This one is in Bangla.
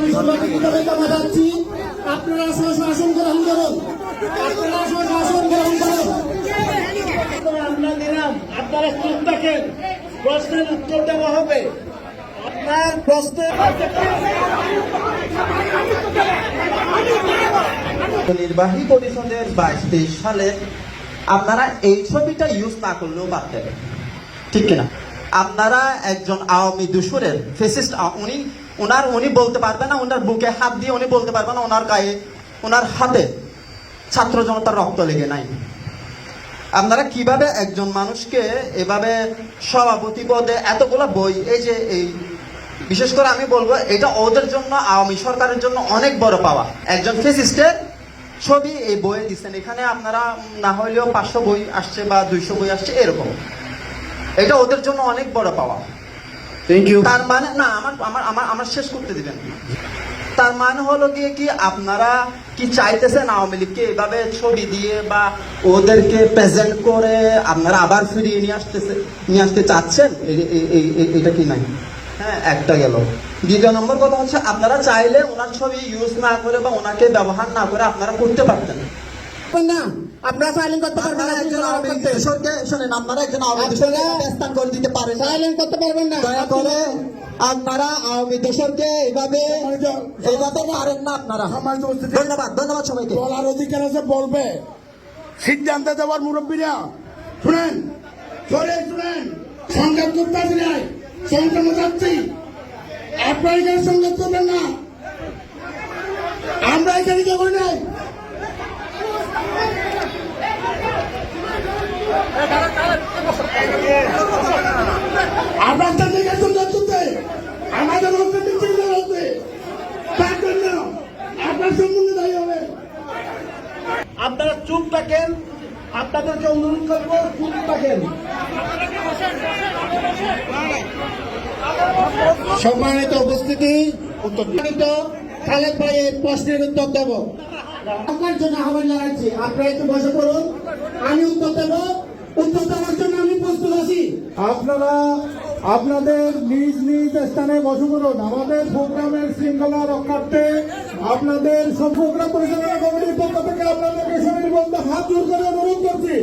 আমি কৃতজ্ঞতা আপনারা শাসন গ্রহণ করুন আপনারা শাসন গ্রহণ করুন আপনারা চুপ থাকেন প্রশ্নের উত্তর দেওয়া হবে আপনার নির্বাহী পরিষদের বাইশ তেইশ সালে আপনারা এই ছবিটা ইউজ না করলেও পারতেন। ঠিক কিনা? আপনারা একজন আওয়ামী দুসুরের ফেসিস্ট উনি ওনার উনি বলতে পারবে না ওনার বুকে হাত দিয়ে উনি বলতে পারবে না ওনার গায়ে ওনার হাতে ছাত্র জনতার রক্ত লেগে নাই। আপনারা কীভাবে একজন মানুষকে এভাবে সভাপতি পদে এতগুলো বই, এই যে এই, বিশেষ করে আমি বলব, এটা ওদের জন্য, আওয়ামী সরকারের জন্য অনেক বড় পাওয়া। একজন ফেসিস্টের ছবি, এই বইয়ে দিচ্ছেন। এখানে আপনারা না হলেও পাঁচশো বই আসছে বা দুইশো বই আসছে, এরকম। এটা ওদের জন্য অনেক বড় পাওয়া। থ্যাংক ইউ তার মানে না আমার আমার আমার আমার শেষ করতে দিবেন। তার মানে হলো গিয়ে কি আপনারা কি চাইতেছেন আওয়ামী লীগকে এভাবে ছবি দিয়ে বা ওদেরকে প্রেজেন্ট করে আপনারা আবার ফিরিয়ে নিয়ে আসতেছে নিয়ে আসতে চাচ্ছেন? এটা কি নাই? হ্যাঁ একটা গেল। দ্বিতীয় নম্বর কথা হচ্ছে আপনারা চাইলে ওনার ছবি ইউজ না করে বা ওনাকে ব্যবহার না করে আপনারা করতে পারতেন। না আপনারা সাইলেন্ট করতে পারবেন না একজন আওয়ামী লীগ শোনেন আপনারা একজন আওয়ামী লীগ স্থান করে দিতে পারেন সাইলেন্ট করতে পারবেন না। দয়া করে আপনারা আওয়ামী দেশকে এইভাবে এইভাবে পারেন না আপনারা। ধন্যবাদ ধন্যবাদ সবাইকে। বলার অধিকার আছে বলবে। সিদ্ধান্ত দেওয়ার মুরব্বীরা শুনেন ধরে শুনেন। সংঘাত করতে আসি নাই সংঘাত যাচ্ছি। আপনারা এখানে সংঘাত করবেন না। আমরা এখানে কেউ নাই। এখানে সংঘাত করতে আমাদের নিশ্চিত হচ্ছে তার জন্য আপনার দায়ী হবে। আপনারা চুপ থাকেন আপনাদেরকে অনুরোধ করব চুপ থাকেন। সম্মানিত উপস্থিতি সম্মানিত খালেদ ভাইয়ের প্রশ্নের উত্তর দেব। আপনার জন্য আহ্বান জানাচ্ছি আপনারা একটু বসে পড়ুন। আমি উত্তর দেব। উত্তর আপনারা আপনাদের নিজ নিজ স্থানে বসে করুন আমাদের প্রোগ্রামের শৃঙ্খলা রক্ষার্থে আপনাদের সব প্রোগ্রাম পরিচালনা কমিটির পক্ষ থেকে আপনাদেরকে হাত জোর করে অনুরোধ করছি।